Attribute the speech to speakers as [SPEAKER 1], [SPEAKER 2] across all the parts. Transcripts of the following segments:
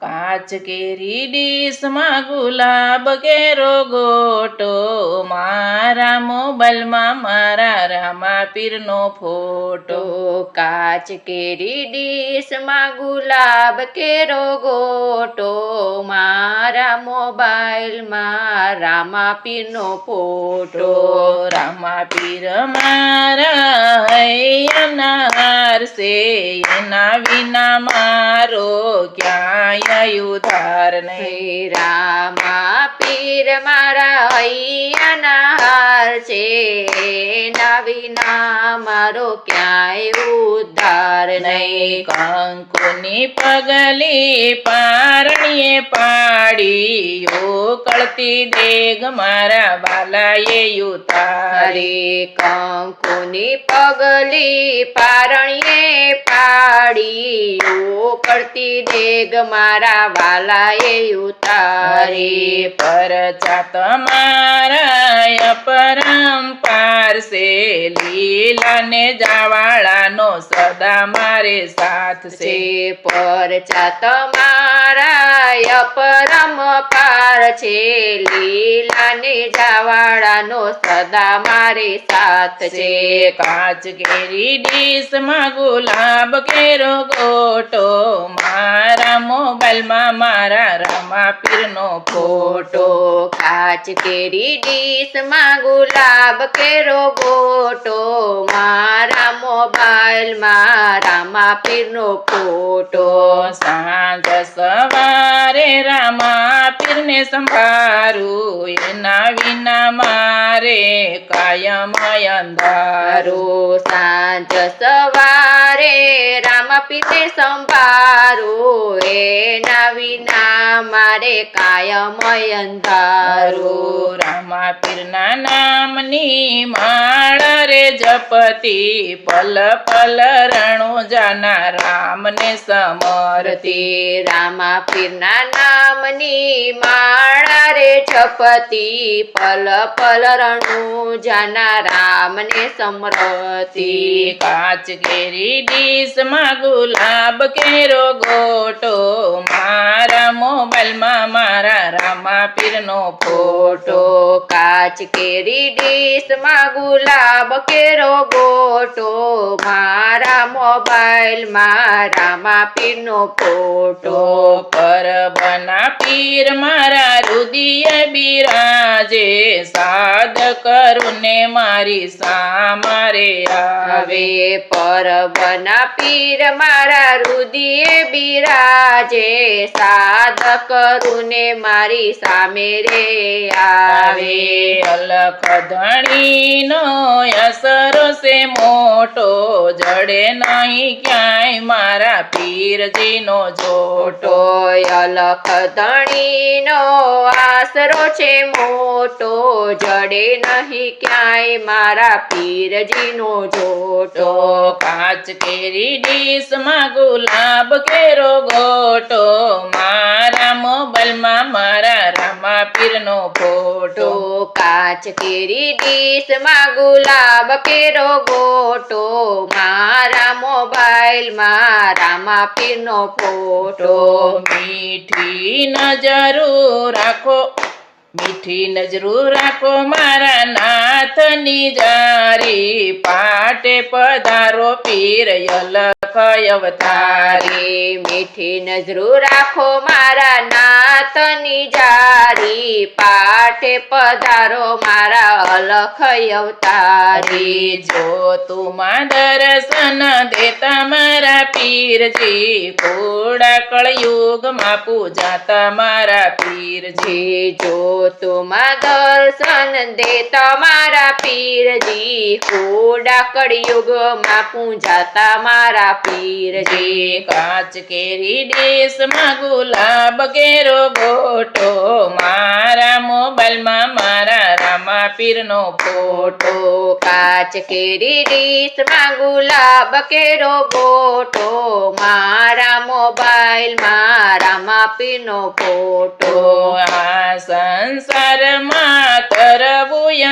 [SPEAKER 1] કાચ કેરી ડીશમાં ગુલાબ કેરો ગોટો. મારા મોબાઈલમાં મારા રામા પીરનો ફોટો.
[SPEAKER 2] કાચ કેરી ડીશમાં ગુલાબ કેરો ગોટો. મારા મોબાઈલમાં રામા પીરનો ફોટો.
[SPEAKER 1] રામા પીર મારા હૈયાના હારશે એના વિના મારો ક્યાંય ઉધાર નહીં
[SPEAKER 2] રામા પીર મારા હાર છે. ના વિના મારો ક્યાંય ઉદ્ધાર નહીં.
[SPEAKER 1] કંકુની પગલી પારણીએ પાડી કળતી દેગ મારા બાલાએ ઉતારી.
[SPEAKER 2] કંકુની પગલી પારણીએ પાડી કરતી દેગ મારા વાલાએ ઉતારી.
[SPEAKER 1] હરે મારા તમારા અપરંપાર છે લીલાને જાવાળાનો સદા મારે સાથ છે.
[SPEAKER 2] પર ચાત મારા પરમ પાર છે લીલાને જાવાળાનો સદા મારે સાથ છે.
[SPEAKER 1] કાચ કેરી ડીશમાં ગુલાબ કેરો ગોટો મારા મોબાઈલમાં મારા રમા પીરનો ફોટો.
[SPEAKER 2] કાચ કેરી ડીશમાં ગુલાબ કેરો ગોટો. મારા મોબાઈલમાં રામા પીરનો ફોટો.
[SPEAKER 1] સાંજ સવારે રામા પીરને સંભારું એના વિના મારે કાયમ અંધારું.
[SPEAKER 2] સાંજ સવારે રામ પીરને સંભારું એના વિના મારે કાયમ અંધારો.
[SPEAKER 1] રામા પીરના નામની માળ રે જપતી. પલ પલ રણો જાના રામને સમરતી.
[SPEAKER 2] રામા પીરના નામની માળા રે છપતી પલ પલ રણુ જાના રામને સમરતી.
[SPEAKER 1] કાચ કેરી ડીશમાં ગુલાબ કેરો ગોટો મારા મોબાઈલમાં મારા રામા પીરનો ફોટો.
[SPEAKER 2] કાચ કેરી ડીશમાં ગુલાબ કેરો ગોટો મારા મોબાઈલમાં રામા પીરનો ફોટો.
[SPEAKER 1] પર પરબના પીર મારા રુદિય બિરાજે સાદ કરુને મારી સામારે આવે.
[SPEAKER 2] પરબના પીર મારા રુદિએ બિરાજે સાદ કરુને મારી સામે રે આવે.
[SPEAKER 1] અલખ ધણીનો અસરો છે મોટો જડે નહીં ક્યાંય મારા પીરજીનો જોટો.
[SPEAKER 2] અલખ ધણીનો આસરો છે મોટો જડે નહીં ક્યાંય મારા પીરજીનો જોટો?
[SPEAKER 1] કાચ કેરી ડીશમાં ગુલાબ કેરો ગોટો. મારા મોબાઈલમાં મારા રામા પીરનો ફોટો.
[SPEAKER 2] કાચ કેરી ડીશમાં ગુલાબ કેરો ગોટો. મારા મોબાઈલમાં રામા પીરનો ફોટો.
[SPEAKER 1] મીઠી નજરો રાખો. મીઠી નજરો રાખો મારા નાથની જારી પાટે પધારો પીર અલખ અવતારી
[SPEAKER 2] તારે મીઠી નજરું રાખો મારા નાતની જારી પાટે પધારો મારા અલખ અવતારી.
[SPEAKER 1] જો તુમાં દર્શન દેતા મારા પીરજી કોડા કળયુગમાં પૂજાતા મારા પીરજી.
[SPEAKER 2] જે તુમા દર્શન દે તમારા પીરજી હોડા કળિયુગમાં પૂજાતા મારા પીરજી
[SPEAKER 1] કાચ કેરી ડીશમાં ગુલાબ કેરો ગોટો. મારા મોબાઈલમાં મારા રામા પીરનો ફોટો.
[SPEAKER 2] ફોટો કાચ કેરી ડીશમાં ગુલાબ કેરો ગોટો. મારા મોબાઈલમાં રામાપીનો ફોટો.
[SPEAKER 1] તો આ સંસારમાં તરવું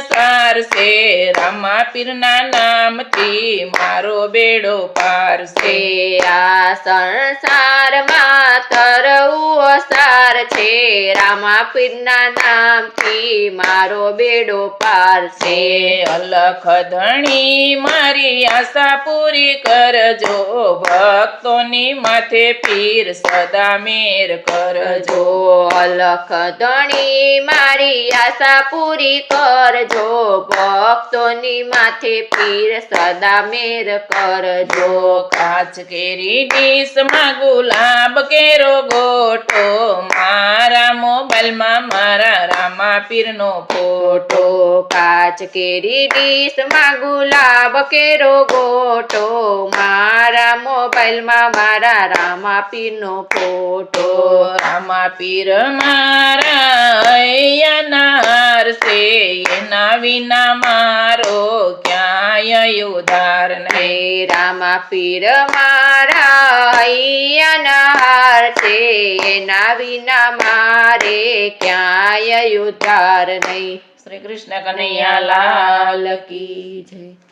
[SPEAKER 1] સાર છે. રામા પીરના નામથી મારો બેડો પાર છે.
[SPEAKER 2] આ સંસારમાં તરવું સાર છે. રામાપીરના નામથી મારો બેડો પાર છે.
[SPEAKER 1] છે અલખ ધણી મારી આશા પૂરી કરજો. ભક્તોની માથે પીર સદા મેર કરજો.
[SPEAKER 2] અલખ ધણી મારી આશા પૂરી કરજો ભક્તોની માથે પીર સદા મેર કરજો
[SPEAKER 1] કાચ કેરી ડીશમાં ગુલાબ કેરો ગોટો મારા મોબાઈલમાં મારા રામા પીરનો ફોટો.
[SPEAKER 2] કાચ કેરી ડીશમાં ગુલાબ કેરો ગોટો મારા મોબાઈલમાં મારા રામા પીરનો ફોટો.
[SPEAKER 1] રામા પીર મારા અયનાર છે એના વિના મારો ક્યાંય ઉધાર નહીં.
[SPEAKER 2] રામા પીર મારા અહીંયાના હાર છે. એના વિના મારે ક્યાંય ઉધાર નહીં.
[SPEAKER 1] શ્રી કૃષ્ણ કનૈયા
[SPEAKER 2] લાલ કી જય.